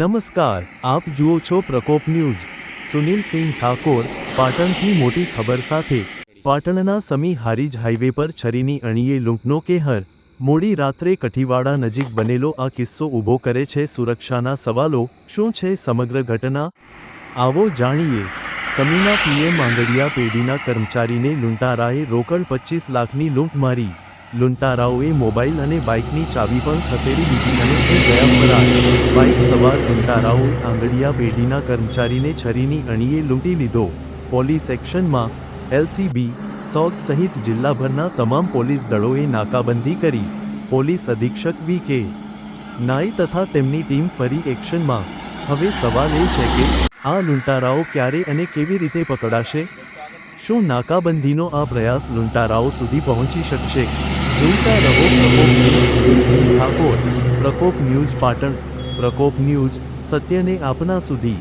નમસ્કાર, આપ જુઓ છો પ્રકોપ ન્યૂઝ. સુનિલ સિંહ ઠાકોર, પાટણથી મોટી ખબર સાથે. પાટણના સમી હારીજ હાઈવે પર છરીની અણીએ લૂંટનો કેહર. મોડી રાત્રે કઠીવાડા નજીક બનેલો આ કિસ્સો ઊભો કરે છે સુરક્ષાના સવાલો, શું છે સમગ્ર ઘટના? આવો જાણીએ. સમીના પીએમ માંગડિયા પેઢીના કર્મચારીને લૂંટારાએ રોકડ પચીસ લાખની લૂંટ મારી લૂંટારાઓએ મોબાઈલ અને બાઇકની ચાવી પણ ખસેડી દીધી અને તે ગયા ફરાર. બાઇક સવાર લૂંટારાઓએ આંગડિયા પેઢીના કર્મચારીને છરીની અણીએ લૂંટી લીધો. પોલીસ એક્શનમાં એલસીબી, સોગ સહિત જિલ્લાભરના તમામ પોલીસ દળોએ નાકાબંધી કરી. પોલીસ અધિક્ષક વી કે નાઈ તથા તેમની ટીમ ફરી એક્શનમાં. હવે સવાલ એ છે કે, આ લૂંટારાઓ ક્યારે અને કેવી રીતે પકડાશે? શું નાકાબંધીનો આ પ્રયાસ લૂંટારાઓ સુધી પહોંચી શકશે? જોઈતા રહો પ્રકોપ ઠાકોર પ્રકોપ ન્યૂઝ પાટણ પ્રકોપ ન્યૂઝ સત્યને આપના સુધી.